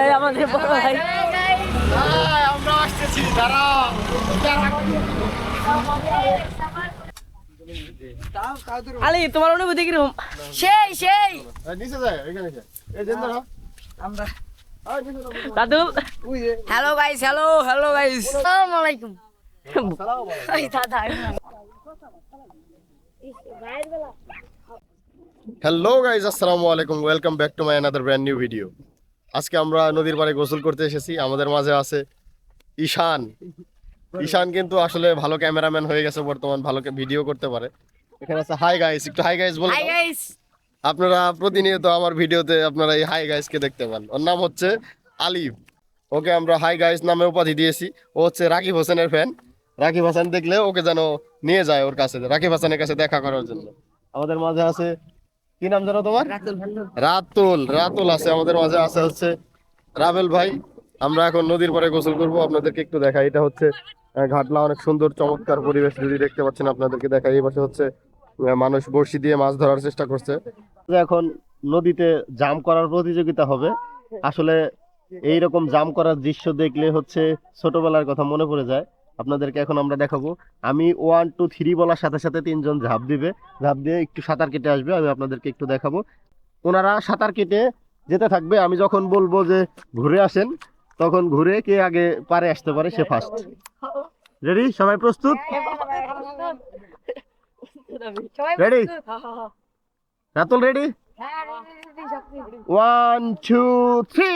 এই আমাদের বড় ভাই। আমরা আসতেছি দাঁড়াও। আলি তোমার অনুভূতি কীরকম? সেই সেই। নিচে যায় এখানে এই যে দাঁড়াও। আমরা। দাদু। Hello guys hello hello guys আসসালামু আলাইকুম। দাদা হ্যালো গাইজ আসসালামু আলাইকুম welcome back to my another brand new video আজকে আমরা নদীর পাড়ে গোসল করতে এসেছি। আমাদের মাঝে আছে ঈশান। ঈশান কিন্তু আসলে ভালো ক্যামেরাম্যান হয়ে গেছে বর্তমান ভালো ভিডিও করতে পারে। এখানে আছে হাই গাইস একটু হাই গাইস বল আপনারা প্রতিনিয়ত আমার ভিডিওতে আপনারা এই হাই গাইসকে দেখতে পান। ওর নাম হচ্ছে আলিফ। ওকে আমরা হাই গাইস নামে উপাধি দিয়েছি। ও হচ্ছে রাকিব হোসেনের ফ্যান রাকিব হাসান দেখলে ওকে যেন নিয়ে যায় ওর কাছে রাকিব হাসানের কাছে দেখা করার জন্য। আমাদের মাঝে আছে কি নাম জানো তোমার? রাতুল রাতুল আছে আমাদের মাঝে আছে হচ্ছে রাবেল ভাই। আমরা এখন নদীর পাড়ে গোসল করব আপনাদেরকে একটু দেখাই। এটা হচ্ছে ঘাটলা অনেক সুন্দর চমৎকার পরিবেশ। যদি দেখতে পাচ্ছেন আপনাদেরকে দেখাই। এই পাশে হচ্ছে মানুষ বড়শি দিয়ে মাছ ধরার চেষ্টা করছে। এখন নদীতে জাম করার প্রতিযোগিতা হবে। আসলে এই রকম জাম করার দৃশ্য দেখলে হচ্ছে ছোটবেলার কথা মনে পড়ে যায়। আপনাদেরকে এখন আমরা দেখাবো। আমি ওয়ান টু থ্রি বলার সাথে সাথে তিনজন ঝাঁপ দিবে। ঝাঁপ দিয়ে একটু সাঁতার কেটে আসবে আমি আপনাদেরকে একটু দেখাবো। ওনারা সাঁতার কেটে যেতে থাকবে। আমি যখন বলব যে ঘুরে আসেন তখন ঘুরে কে আগে পারে আসতে পারে সে ফার্স্ট রেডি সবাই প্রস্তুত? Ready? Ratul ready one two three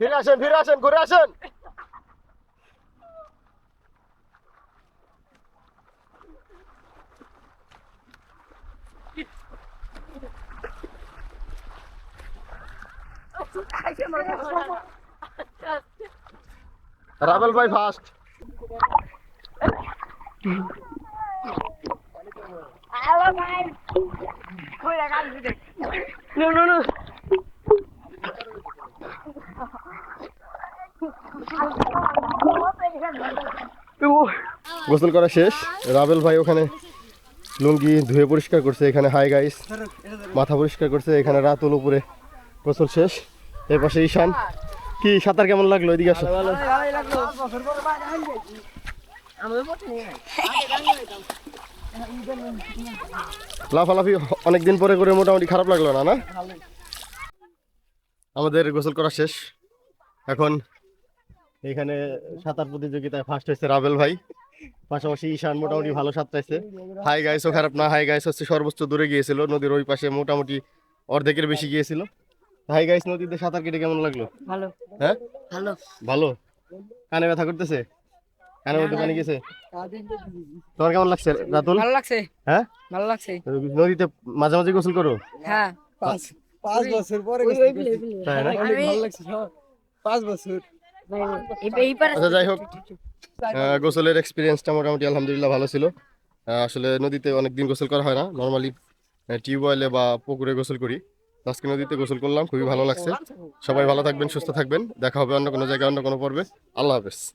ফিরে আসেন ফিরে আসেন ঘুরে আসেন। রাবেল ভাই ফার্স্ট নো নো নো গোসল করা শেষ। রাবেল ভাই ওখানে লুঙ্গি ধুয়ে পরিষ্কার করছে, এখানে হাই গাইস মাথা পরিষ্কার করছে, এখানে রাতুল উপরে গোসল শেষ। এর পাশে ঈশান। কি, সাঁতার কেমন লাগল? এদিকে আসো। লাফালাফি অনেকদিন পরে করে মোটামুটি খারাপ লাগল না না? আমাদের গোসল করা শেষ। এখন এখানে সাঁতার প্রতিযোগিতায় ফার্স্ট হয়েছে রাবেল ভাই। পাশাপাশি ঈশান মোটামুটি ভালো সাঁতরাইছে হাই গাইসও খারাপ না। হাই গাইস হচ্ছে সর্বোচ্চ দূরে গিয়েছিল। নদীর ওই পাশে মোটামুটি অর্ধেকের বেশি গিয়েছিল। হাই গাইস নদীতে সাঁতার কেটে কেমন লাগল? ভালো। হ্যাঁ? ভালো। ভালো? কানে ব্যথা করতেছে? কানে মধ্যে পানি গেছে? তোমার কেমন লাগছে রাতুল? ভালো লাগছে। হ্যাঁ? ভালো লাগছে। নদীতে মাঝে মাঝে গোসল করো? হ্যাঁ পাঁচ পাঁচ বছর পরে। তাই না? ভালো লাগছে পাঁচ বছর। এই- এই পারে- আচ্ছা যাই হোক। গোসলের এক্সপিরিয়েন্সটা মোটামুটি আলহামদুলিল্লাহ ভালো ছিল। আসলে নদীতে অনেক দিন গোসল করা হয় না। নর্মালি টিউবওয়েলে বা পুকুরে গোসল করি। আজকে নদীতে গোসল করলাম খুবই ভালো লাগছে। সবাই ভালো থাকবেন সুস্থ থাকবেন। দেখা হবে অন্য কোনো জায়গায় অন্য কোনো পর্বে। আল্লাহ হাফেজ।